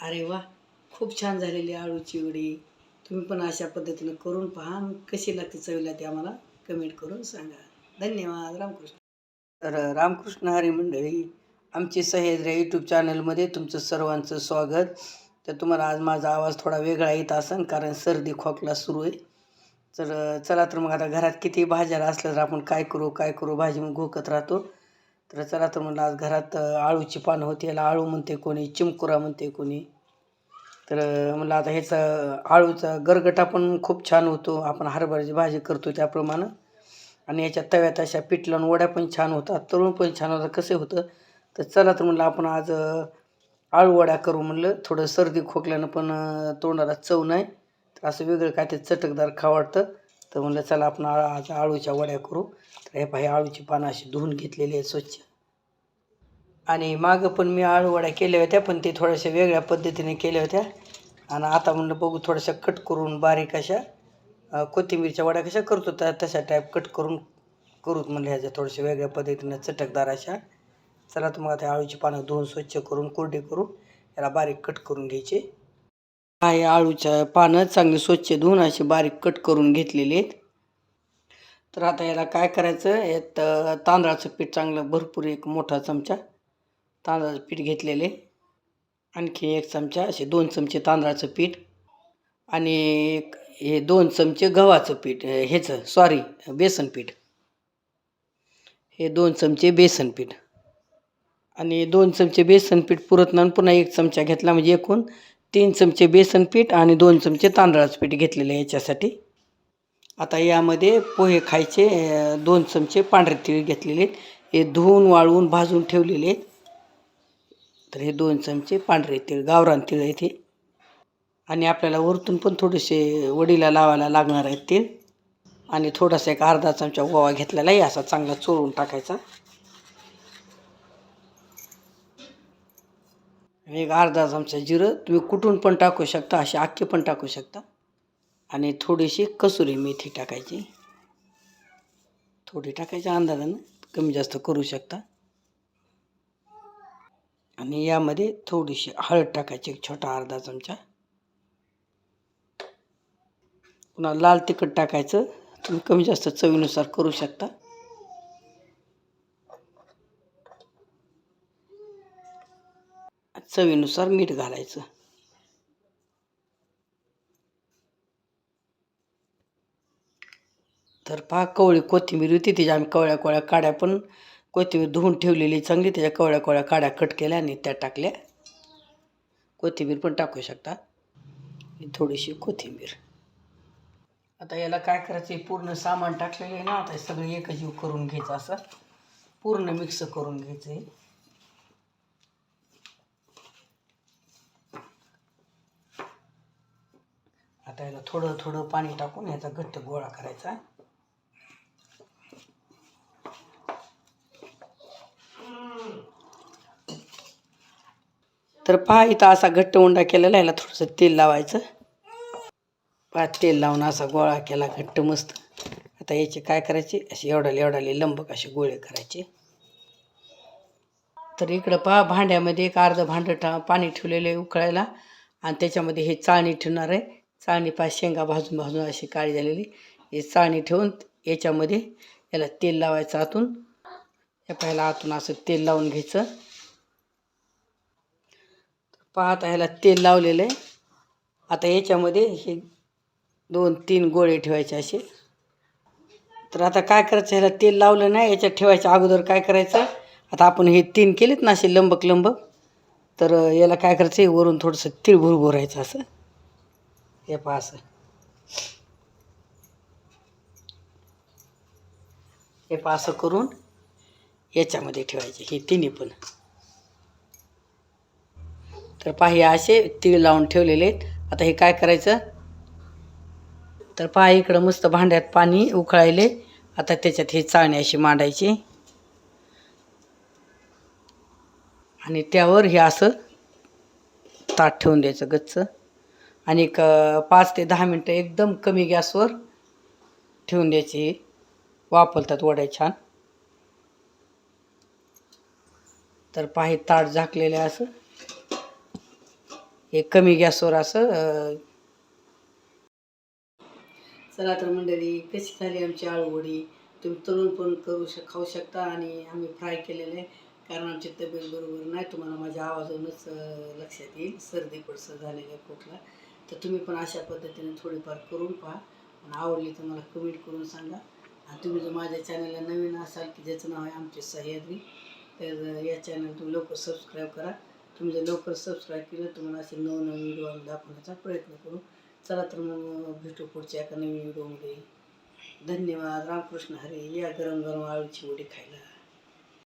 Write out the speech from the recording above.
अरे वा खूप छान झालेली आळूची वडी. तुम्ही पण अशा पद्धतीनं करून पहा कशी लागते चवीला ते आम्हाला कमेंट करून सांगा. धन्यवाद रामकृष्ण. तर रामकृष्ण हरी मंडळी आमची सह्याद्री यूट्यूब चॅनलमध्ये तुमचं सर्वांचं स्वागत. तर तुम्हाला आज माझा आवाज थोडा वेगळा येत असेल कारण सर्दी खोकला सुरू आहे. तर चला तर मग आता घरात किती भाज्या असल्या तर आपण काय करू काय करू भाजी मग घोकत राहतो. तर चला तर म्हणलं आज घरात आळूची पानं होती. याला आळू म्हणते कोणी चिमकुरा म्हणते कोणी. तर म्हणलं आता ह्याचा आळूचा गरगटा पण खूप छान होतो. आपण हरभऱ्याची भाजी करतो त्याप्रमाणे. आणि याच्या तव्यात अशा पिठलं वड्या पण छान होतात. तळून पण छान होतात. कसे होतं? तर चला तर म्हणलं आपण आज आळूवड्या आळू वड्या करू म्हणलं. थोडं सर्दी खोकल्यानं पण तोंडाला चव नाही. तर असं वेगळं काय ते चटकदार खा वाटतं. तर म्हणलं चला आपण आज आळूच्या वड्या करू. तर हे पाहि आळूची पानं अशी धुवून घेतलेली आहे स्वच्छ. आणि मागं पण मी आळू वड्या केल्या होत्या पण ते थोड्याशा वेगळ्या पद्धतीने केल्या होत्या. आणि आता म्हणलं बघू थोड्याशा कट करून बारीक अशा कोथिंबीरच्या वड्या कशा करतो त्या तशा टाईप कट करून करूत म्हणलं ह्याच्या थोड्याशा वेगळ्या पद्धतीनं चटकदार अशा. चला तर मग आता आळूची पानं धुवून स्वच्छ करून कोरडी करून याला बारीक कट करून घ्यायचे. आहे आळूच्या पानं चांगली स्वच्छ धुवून अशी बारीक कट करून घेतलेली आहेत. तर आता याला काय करायचं? यात तांदळाचं पीठ चांगलं भरपूर एक मोठा चमचा तांदळाचं पीठ घेतलेले. आणखी एक चमचा असे दोन चमचे तांदळाचं पीठ आणि एक हे दोन चमचे गव्हाचं पीठ ह्याचं सॉरी बेसन पीठ. हे दोन चमचे बेसन पीठ. आणि दोन चमचे बेसन पीठ पुरत नाही पुन्हा एक चमचा घेतला म्हणजे एकूण तीन चमचे बेसन पीठ आणि दोन चमचे तांदळाचं पीठ घेतलेले आहे याच्यासाठी. आता यामध्ये पोहे खायचे दोन चमचे पांढरे तीळ घेतलेले आहेत. हे धुवून वाळवून भाजून ठेवलेले आहेत. तर हे दोन चमचे पांढरे तीळ गावरान तीळ आहेत हे. आणि आपल्याला वरतून पण थोडेसे वडीला लावायला लागणार आहेत तीळ आणि थोडासा एक अर्धा चमचा ओवा घेतलेला आहे असा चांगला चोळून टाकायचा. आणि एक अर्धा चमचा जिरं तुम्ही कुठून पण टाकू शकता असे आख्खे पण टाकू शकता. आणि थोडीशी कसुरी मेथी टाकायची. थोडी टाकायच्या अंदाजानं कमी जास्त करू शकता. आणि यामध्ये थोडीशी हळद टाकायची एक छोटा अर्धा चमचा. पुन्हा लाल तिखट टाकायचं. तुम्ही कमी जास्त चवीनुसार करू शकता. चवीनुसार मीठ घालायचं. तर पहा कवळी कोथिंबीर होती त्याच्या आम्ही कवळ्या कोळ्या काड्या पण कोथिंबीर धुवून ठेवलेली चांगली त्याच्या कवळ्या कोळ्या काड्या कट केल्या आणि त्या टाकल्या. कोथिंबीर पण टाकू शकता. थोडीशी कोथिंबीर. आता याला काय करायचं आहे पूर्ण सामान टाकलेलं आहे ना आता हे सगळं एकजीव करून घ्यायचं असं. पूर्ण मिक्स करून घ्यायचं आहे आता याला थोडं थोडं पाणी टाकून याचा घट्ट गोळा करायचा तर पहा इथं असा घट्ट उंडा केलेला ह्याला याला थोडंसं तेल लावायचं. पहा तेल लावून असा गोळा केला घट्ट मस्त. आता याचे काय करायचे? असे एवढाले एवढाले लंबक असे गोळे करायचे. तर इकडं पहा भांड्यामध्ये एक अर्धं भांडं टा पाणी ठेवलेलं आहे उकळायला. आणि त्याच्यामध्ये हे चाळणी ठेवणार आहे. चाळणी पाच शेंगा भाजून भाजून अशी काळी झालेली. हे चाळणी ठेवून याच्यामध्ये याला तेल लावायचं आतून. या पहिला आतून असं तेल लावून घ्यायचं. पाहता आता ह्याला तेल लावलेलं आहे. आता याच्यामध्ये हे दोन तीन गोळे ठेवायचे असे. तर आता काय करायचं? ह्याला तेल लावलं नाही. याच्यात ठेवायच्या अगोदर काय करायचं? आता आपण हे तीन केलेत ना असे लंबक लंबक तर याला काय करायचं? वरून थोडंसं तीळ भुरभुरायचं असं. हे पहा असं. हे पा असं करून याच्यामध्ये ठेवायचे हे तिन्ही पण. तर पहा हे असे तीळ लावून ठेवलेले आहेत. आता हे काय करायचं? तर पहा इकडं मस्त भांड्यात पाणी उकळायले. आता त्याच्यात हे चाळणी अशी मांडायची. आणि त्यावर हे असं ताट ठेवून द्यायचं गच्च. आणि एक पाच ते दहा मिनटं एकदम कमी गॅसवर ठेवून द्यायची वापरतात वड्या छान. तर पाही ताट झाकलेले असं. हे कमी गॅसवर असं चला तर मंडळी कशी झाली आमची आळूवडी? तुम्ही तळून पण करू शक खाऊ शकता आणि आम्ही फ्राय केलेले आहे. कारण आमची तब्येत बरोबर नाही तुम्हाला माझ्या आवाजावरूनच लक्षात येईल. सर्दी पडसं झालेलं कुठला पोटला. तर तुम्ही पण अशा पद्धतीने थोडीफार करून पहा. आणि आवडली तर मला कमेंट करून सांगा. आणि तुम्ही जर माझ्या चॅनलला नवीन असाल की ज्याचं नाव आहे आमचे सह्याद्री तर या चॅनल तुम्ही लवकर सबस्क्राईब करा. तुम्ही जर लवकर सबस्क्राईब केलं तुम्हाला असे नवनवीन व्हिडिओ आम्ही दाखवण्याचा प्रयत्न करू. चला तर मग भेटू पुढच्या एका नवीन व्हिडिओमध्ये धन्यवाद. रामकृष्ण हरी. या गरम गरम आळूची वडी खायला.